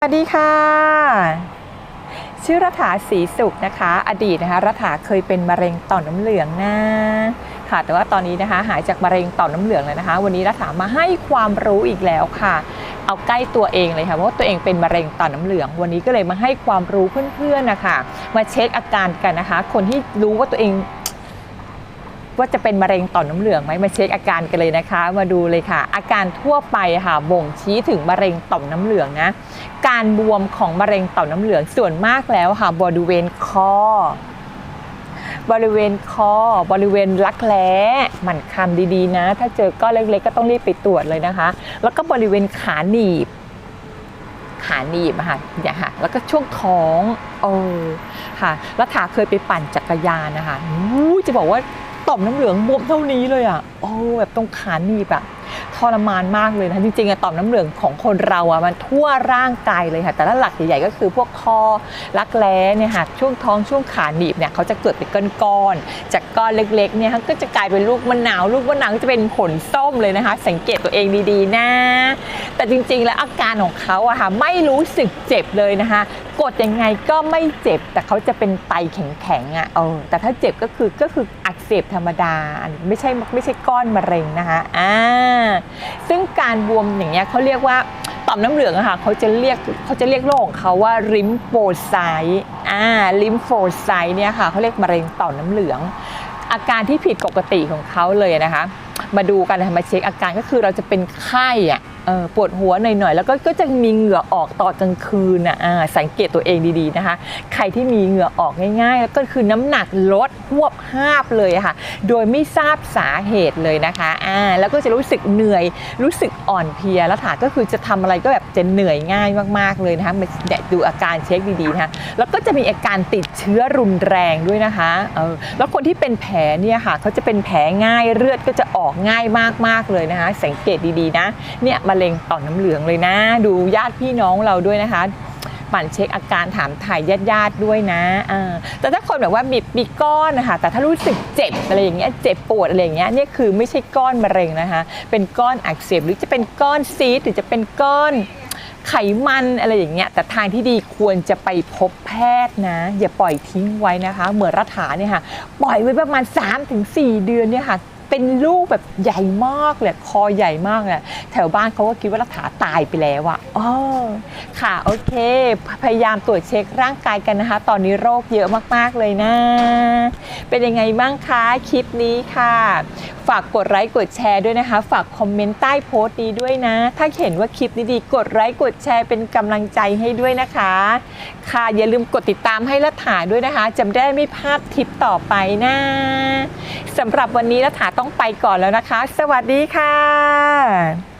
สวัสดีค่ะ ชื่อรัฐาศรีสุขนะคะ อดีตนะคะรัฐาเคยเป็นมะเร็งต่อมน้ำเหลืองนะค่ะแต่ว่าตอนนี้นะคะหายจากมะเร็งต่อมน้ำเหลืองแล้วนะคะ วันนี้รัฐามาให้ความรู้อีกแล้วค่ะ เอาใกล้ตัวเองเลยค่ะเพราะว่าตัวเองเป็นมะเร็งต่อมน้ำเหลือง วันนี้ก็เลยมาให้ความรู้เพื่อนๆนะคะมาเช็คอาการกันนะคะ คนที่รู้ว่าตัวเอง ว่าจะเป็นมะเร็งต่อมน้ำเหลืองไหมมาเช็คอาการกันเลยนะคะ มาดูเลยค่ะ อาการทั่วไปค่ะบ่งชี้ถึงมะเร็งต่อมน้ำเหลืองนะ การบวมของมะเร็งต่อมน้ำเหลืองส่วนมากแล้วค่ะบริเวณคอบริเวณคอบริเวณรักแร้หมั่นคำดีๆนะ ถ้าเจอก้อนเล็กๆ ก็ต้องรีบไปตรวจเลยนะคะ แล้วก็บริเวณขาหนีบ ขาหนีบค่ะเนี่ยค่ะ แล้วก็ช่วงท้องโอ้ค่ะ แล้วถาเคยไปปั่นจักรยานนะคะจะบอกว่า ต่อมน้ำเหลืองบวมเท่านี้เลยอะโอ้แบบตรงขาหนีบอะทรมานมากเลยนะจริงๆอะต่อมน้ำเหลืองของคนเราอะมันทั่วร่างกายเลยค่ะแต่ละหลักใหญ่ๆก็คือพวกคอรักแร้เนี่ยค่ะช่วงท้องช่วงขาหนีบเนี่ยเขาจะเกิดเป็นก้อนๆจากก้อนเล็กๆเนี่ยก็จะกลายเป็นลูกมะนาวลูกมะนาวจะเป็นผลส้มเลยนะคะ สังเกตตัวเองดีๆนะ แต่จริงๆแล้วอาการของเขาอะค่ะไม่รู้สึกเจ็บเลยนะคะ กดยังไงก็ไม่เจ็บ แต่เขาจะเป็นไตแข็งๆอะเออแต่ถ้าเจ็บก็คือก็คืออักเสบธรรมดา ไม่ใช่ไม่ใช่ก้อนมะเร็งนะคะอ่าซึ่งการบวมอย่างเงี้ยเขาเรียกว่าต่อมน้ำเหลืองอะค่ะเขาจะเรียกเขาจะเรียกโรคของเขาว่าริมโฟไซต์อ่าริมโฟไซต์เนี่ยค่ะเขาเรียกมะเร็งต่อมน้ำเหลือง อาการที่ผิดปกติของเขาเลยนะคะ มาดูกันมาเช็คอาการก็คือเราจะเป็นไข้อะ ปวดหัวหน่อยๆ แล้วก็ก็จะมีเหงื่อออกตอนกลางคืนอะสังเกตตัวเองดีๆนะคะ ใครที่มีเหงื่อออกง่ายๆ แล้วก็คือน้ำหนักลดหวบห้าบเลยะค่ะ โดยไม่ทราบสาเหตุเลยนะคะอ่าแล้วก็จะรู้สึกเหนื่อย รู้สึกอ่อนเพลียแล้วถาก็คือจะทำอะไรก็แบบจะเหนื่อยง่ายมากๆเลยนะคะมาดูอาการเช็คดีๆนะคะแล้วก็จะมีอาการติดเชื้อรุนแรงด้วยนะคะเออแล้วคนที่เป็นแผลเนี่ยค่ะเขาจะเป็นแผลง่ายเลือดก็จะออกง่ายมากๆเลยนะคะ สังเกตดีๆนะเนี่ยมะเร็งต่อน้ำเหลืองเลยนะ ดูญาติพี่น้องเราด้วยนะคะปั่นเช็คอาการถามถ่ายญาติญาติๆด้วยนะแต่ถ้าคนแบบว่ามีมีก้อนนะคะแต่ถ้ารู้สึกเจ็บอะไรอย่างเงี้ยเจ็บปวดอะไรอย่างเงี้ยนี่คือไม่ใช่ก้อนมะเร็งนะคะ เป็นก้อนอักเสบหรือจะเป็นก้อนซีสหรือจะเป็นก้อนไขมันอะไรอย่างเงี้ยแต่ทางที่ดีควรจะไปพบแพทย์นะ อย่าปล่อยทิ้งไว้นะคะ เหมือนรัฐาเนี่ยค่ะ ปล่อยไว้ประมาณ 3-4 เดือนเนี่ยค่ะ เป็นลูกแบบใหญ่มากเลยคอใหญ่มากเลยแถวบ้านเขาก็คิดว่ารัฐาตายไปแล้วอะอ๋อค่ะโอเค พยายามตรวจเช็คร่างกายกันนะคะ ตอนนี้โรคเยอะมากๆเลยนะ เป็นยังไงบ้างคะคลิปนี้ค่ะ ฝากกดไลค์กดแชร์ด้วยนะคะ ฝากคอมเมนต์ใต้โพสต์นี้ด้วยนะ ถ้าเห็นว่าคลิปนี้ดีกดไลค์กดแชร์เป็นกำลังใจให้ด้วยนะคะ ค่ะอย่าลืมกดติดตามให้รัฐาด้วยนะคะจะได้ไม่พลาดทริปต่อไปนะสำหรับวันนี้รัฐาต้องไปก่อนแล้วนะคะ สวัสดีค่ะ